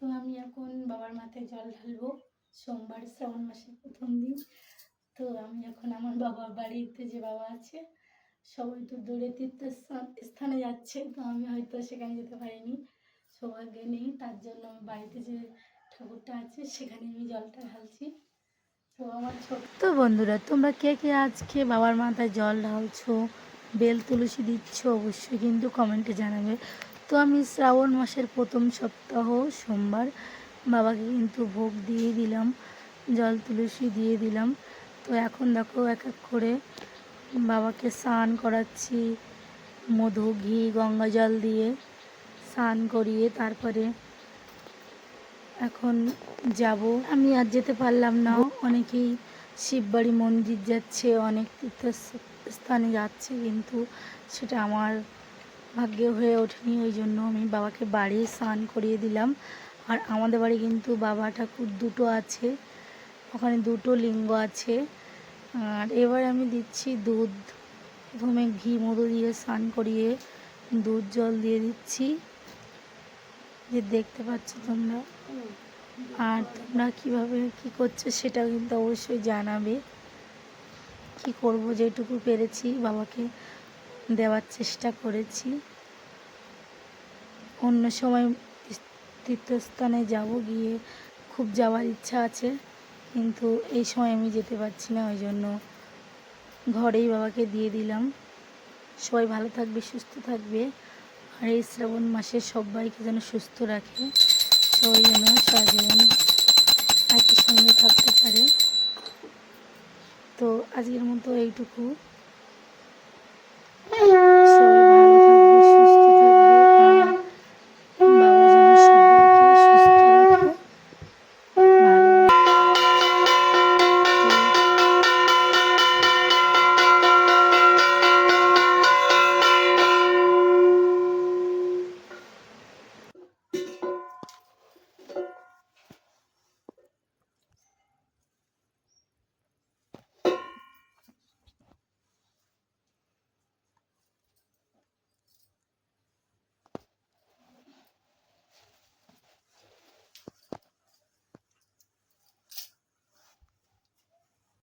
তো আমি এখন বাবার মাথায় জল ঢালবো। সোমবার শ্রাবণ মাসের প্রথম দিন। তো আমি এখন আমার বাবার বাড়িতে যে বাবা আছে, সবাই তো দূরে তীর্থ স্থান- যাচ্ছে। তো আমি হয়তো সেখানে যেতে পারিনি। সৌভাগ্য নেই। তার জন্য আমি বাড়িতে যে ঠাকুরটা আছে, সেখানে আমি জলটা ঢালছি। আমার তো বন্ধুরা, তোমরা কে কে আজকে বাবার মাথায় জল ঢালছো, বেল তুলসী দিচ্ছ, অবশ্যই কিন্তু কমেন্টে জানাবে। তো আমি শ্রাবণ মাসের প্রথম সপ্তাহ, সোমবার বাবাকে কিন্তু ভোগ দিয়ে দিলাম, জল তুলসী দিয়ে দিলাম। তো এখন দেখো এক এক করে বাবাকে স্নান করাচ্ছি, মধু, ঘি, গঙ্গা জল দিয়ে স্নান করিয়ে তারপরে এখন যাব। আমি আর যেতে পারলাম না। অনেকেই শিববাড়ি মন্দির যাচ্ছে, অনেক তীর্থস্থানে যাচ্ছে, কিন্তু সেটা আমার ভাগ্যে হয়ে ওঠেনি, ওই জন্য আমি বাবাকে বাড়ি স্নান করিয়ে দিলাম। আর আমাদের বাড়ি কিন্তু বাবা ঠাকুর দুটো আছে, ওখানে দুটো লিঙ্গ আছে। আর এবার আমি দিচ্ছি দুধ, প্রথমে ঘি মধু দিয়ে স্নান করিয়ে দুধ জল দিয়ে দিচ্ছি। যে দেখতে পাচ্ছ তোমরা। আর তোমরা কীভাবে কি করছ সেটা কিন্তু অবশ্যই জানাবে। কি করব যেটুকু পেরেছি বাবাকে। দেওয়ার চেষ্টা করেছি। অন্য সময় তীর্থস্থানে যাব গিয়ে খুব যাওয়ার ইচ্ছা আছে, কিন্তু এই সময় আমি যেতে পারছি না, ওই জন্য ঘরেই বাবাকে দিয়ে দিলাম। সবাই ভালো থাকবে, সুস্থ থাকবে, আর এই শ্রাবণ মাসে সবাইকে যেন সুস্থ রাখে, সবাই যেন সারাজীবন একই সঙ্গে থাকতে পারে। তো আজকের মতো এইটুকু।